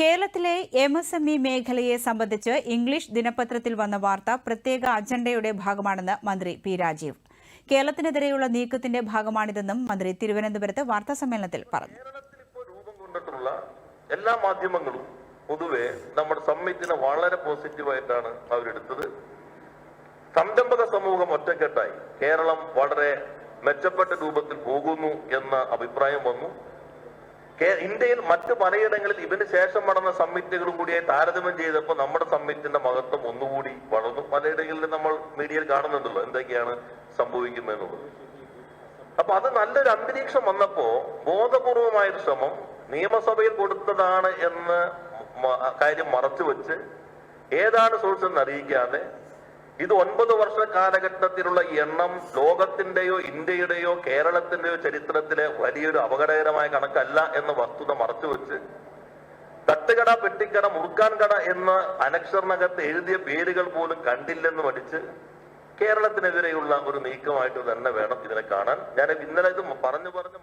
കേരളത്തിലെ M S M E മേഖലയെ സംബന്ധിച്ച് ഇംഗ്ലീഷ് ദിനപത്രത്തിൽ വന്ന വാർത്ത പ്രത്യേക അജണ്ടയുടെ ഭാഗമാണെന്ന് മന്ത്രി പി രാജീവ്. കേരളത്തിനെതിരെയുള്ള നീക്കത്തിന്റെ ഭാഗമാണിതെന്നും മന്ത്രി തിരുവനന്തപുരത്ത് വാർത്താസമ്മേളനത്തിൽ പറഞ്ഞു. എല്ലാ മാധ്യമങ്ങളും പൊതുവെ നമ്മുടെ സമ്മിറ്റിനെ വളരെ പോസിറ്റീവായിട്ടാണ് അവരെടുത്തത്. സംരംഭക സമൂഹം ഒറ്റക്കെട്ടായി. കേരളം വളരെ മെച്ചപ്പെട്ട രൂപത്തിൽ പോകുന്നു എന്ന അഭിപ്രായം വന്നു. ഇന്ത്യയിൽ മറ്റ് പലയിടങ്ങളിൽ ഇതിന് ശേഷം നടന്ന സമ്മിറ്റുകളും കൂടിയായി താരതമ്യം ചെയ്തപ്പോൾ നമ്മുടെ സമ്മിറ്റിന്റെ മഹത്വം ഒന്നുകൂടി വളർന്നു. പലയിടങ്ങളിലും നമ്മൾ മീഡിയയിൽ കാണുന്നുണ്ടല്ലോ എന്തൊക്കെയാണ് സംഭവിക്കുന്നതെന്നുള്ളത്. അപ്പൊ അത് നല്ലൊരു അന്തരീക്ഷം വന്നപ്പോ ബോധപൂർവമായ ശ്രമം നിയമസഭയിൽ കൊടുത്തതാണ് എന്ന് കാര്യം മറച്ചു വെച്ച് ഏതാണ് സോഴ്സ് എന്ന് അറിയിക്കാതെ ഇത് ഒൻപത് വർഷ കാലഘട്ടത്തിലുള്ള എണ്ണം ലോകത്തിന്റെയോ ഇന്ത്യയുടെയോ കേരളത്തിന്റെയോ ചരിത്രത്തിലെ വലിയൊരു അപകടകരമായ കണക്കല്ല എന്ന വസ്തുത മറച്ചു വെച്ച് തട്ടുകട പെട്ടിക്കട മുറുക്കാൻ കട എന്ന അനക്ഷറിനകത്ത് എഴുതിയ പേരുകൾ പോലും കണ്ടില്ലെന്ന് പഠിച്ച് കേരളത്തിനെതിരെയുള്ള ഒരു നീക്കമായിട്ട് തന്നെ വേണം ഇതിനെ കാണാൻ. ഞാൻ ഇന്നലെ ഇത് പറഞ്ഞു പറഞ്ഞു